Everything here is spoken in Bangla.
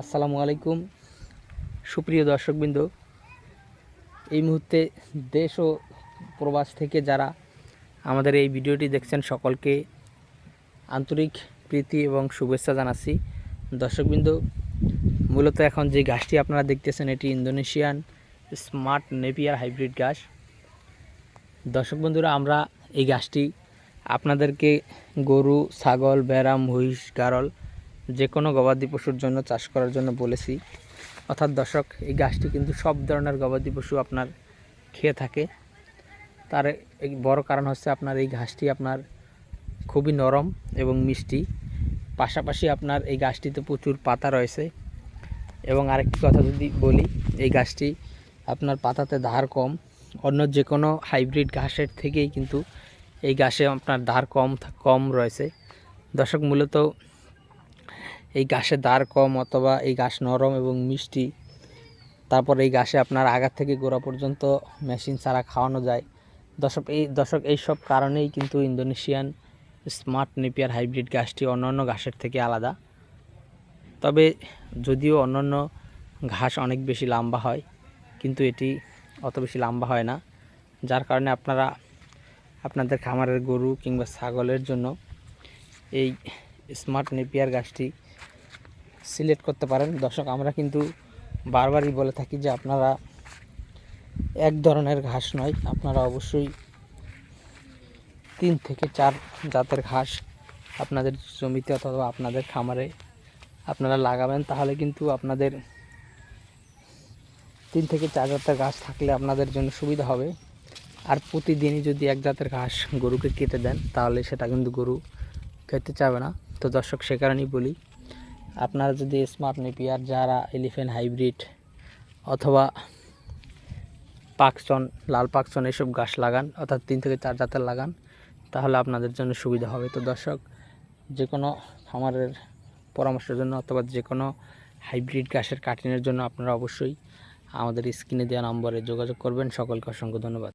আসসালামু আলাইকুম। সুপ্রিয় দর্শকবৃন্দ, এই মুহূর্তে দেশ ও প্রবাস থেকে যারা আমাদের এই ভিডিওটি দেখছেন, সকলকে আন্তরিক প্রীতি এবং শুভেচ্ছা জানাচ্ছি। দর্শকবৃন্দ, মূলত এখন যে গাছটি আপনারা দেখতেছেন, এটি ইন্দোনেশিয়ান স্মার্ট নেপিয়ার হাইব্রিড গাছ দর্শক বন্ধুরা আমরা এই গাছটি আপনাদেরকে গরু, ছাগল বেড়া মহিষ, গারল যে কোনো গবাদি পশুর জন্য চাষ করার জন্য বলেছি। অর্থাৎ দর্শক, এই গাছটি কিন্তু সব ধরনের গবাদি পশু আপনার খেয়ে থাকে। তার এক বড় কারণ হচ্ছে আপনার এই ঘাসটি আপনার খুবই নরম এবং মিষ্টি। পাশাপাশি আপনার এই গাছটিতে প্রচুর পাতা রয়েছে। এবং আরেকটি কথা যদি বলি, এই গাছটি আপনার পাতাতে ধার কম। অন্য যে কোনো হাইব্রিড ঘাসের থেকেই কিন্তু এই গাছে আপনার ধার কম কম রয়েছে। দর্শক, মূলত এই গাছের দাঁড় কম অথবা এই গাছ নরম এবং মিষ্টি, তারপর এই গাছে আপনার আগার থেকে গোড়া পর্যন্ত মেশিন ছাড়া খাওয়ানো যায়। দর্শক, এই, দর্শক এইসব কারণেই কিন্তু ইন্দোনেশিয়ান স্মার্ট নেপিয়ার হাইব্রিড গাছটি অন্যান্য ঘাসের থেকে আলাদা। তবে যদিও অন্যান্য ঘাস অনেক বেশি লম্বা হয়, কিন্তু এটি অত বেশি লম্বা হয় না। যার কারণে আপনারা, আপনাদের খামারের গরু কিংবা ছাগলের জন্য এই স্মার্ট নেপিয়ার গাছটি সিলেক্ট করতে পারেন। দর্শক, আমরা কিন্তু বারবারই বলে থাকি যে আপনারা এক ধরনের ঘাস নয়, আপনারা অবশ্যই তিন থেকে চার জাতের ঘাস আপনাদের জমিতে অথবা আপনাদের খামারে আপনারা লাগাবেন। তাহলে কিন্তু আপনাদের তিন থেকে চার জাতের ঘাস থাকলে আপনাদের জন্য সুবিধা হবে। আর প্রতিদিনই যদি এক জাতের ঘাস গরুকে কেটে দেন, তাহলে সেটা কিন্তু গরু খেতে চাবে না। তো দর্শক, সে কারণেই বলি আপনারা যদি স্মার্ট নেপিয়ার যারা এলিফেন্ট হাইব্রিড অথবা পাকচন লাল পাকচন এসব গাছ লাগান, অর্থাৎ তিন থেকে চার জাতের লাগান, তাহলে আপনাদের জন্য সুবিধা হবে। তো দর্শক যে কোনো খামারের পরামর্শের জন্য অথবা যে কোনো হাইব্রিড গাছের কাটিংয়ের জন্য আপনারা অবশ্যই আমাদের স্ক্রিনে দেওয়া নম্বরে যোগাযোগ করবেন। সকলকে অসংখ্য ধন্যবাদ।